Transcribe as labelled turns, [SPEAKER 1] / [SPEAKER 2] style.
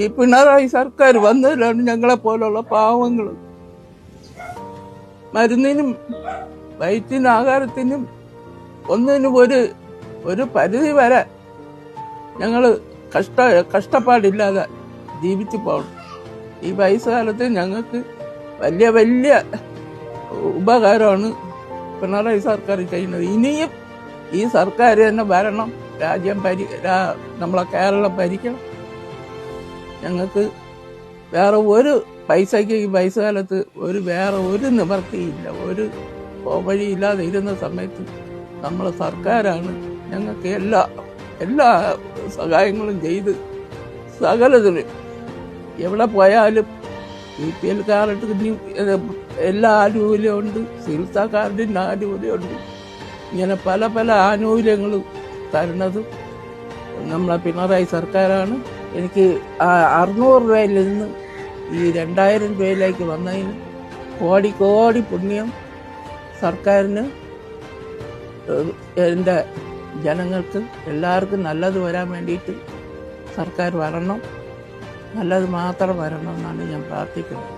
[SPEAKER 1] ഈ പിണറായി സർക്കാർ വന്നതിലാണ് ഞങ്ങളെ പോലുള്ള പാവങ്ങൾ മരുന്നിനും വയറ്റിനും ആഹാരത്തിനും ഒന്നിനും ഒരു ഒരു പരിധി വരെ ഞങ്ങൾ കഷ്ട കഷ്ടപ്പാടില്ലാതെ ജീവിച്ചു പോകണം ഈ വയസ്സുകാലത്ത് ഞങ്ങൾക്ക് വലിയ വലിയ ഉപകാരമാണ് പിണറായി സർക്കാർ ചെയ്യുന്നത്. ഇനിയും ഈ സർക്കാർ തന്നെ ഭരണം രാജ്യം ഭരി നമ്മളെ കേരളം ഭരിക്കണം. ഞങ്ങൾക്ക് വേറെ ഒരു പൈസയ്ക്ക് ഈ പൈസ കാലത്ത് ഒരു വേറെ ഒരു നിവർത്തിയില്ല. ഒരു വഴിയില്ലാതെ ഇരുന്ന സമയത്ത് നമ്മളെ സർക്കാരാണ് ഞങ്ങൾക്ക് എല്ലാ എല്ലാ സഹായങ്ങളും ചെയ്ത് സകലതിനും എവിടെ പോയാലും ബി പി എൽ കാർഡിന് എല്ലാ ആനുകൂല്യമുണ്ട് ചികിത്സാ കാർഡിന്റെ ആനുകൂല്യമുണ്ട് ഇങ്ങനെ പല പല ആനുകൂല്യങ്ങളും തരുന്നതും നമ്മളെ പിണറായി സർക്കാരാണ്. എനിക്ക് അറുന്നൂറ് രൂപയിൽ നിന്ന് ഈ രണ്ടായിരം രൂപയിലേക്ക് വന്നതിന് കോടി കോടി പുണ്യം സർക്കാരിന് എന്റെ ജനങ്ങൾക്ക് എല്ലാവർക്കും നല്ലത് വരാൻ വേണ്ടിയിട്ട് സർക്കാർ വരണം. നല്ലത് മാത്രം വരണം എന്നാണ് ഞാൻ പ്രാർത്ഥിക്കുന്നത്.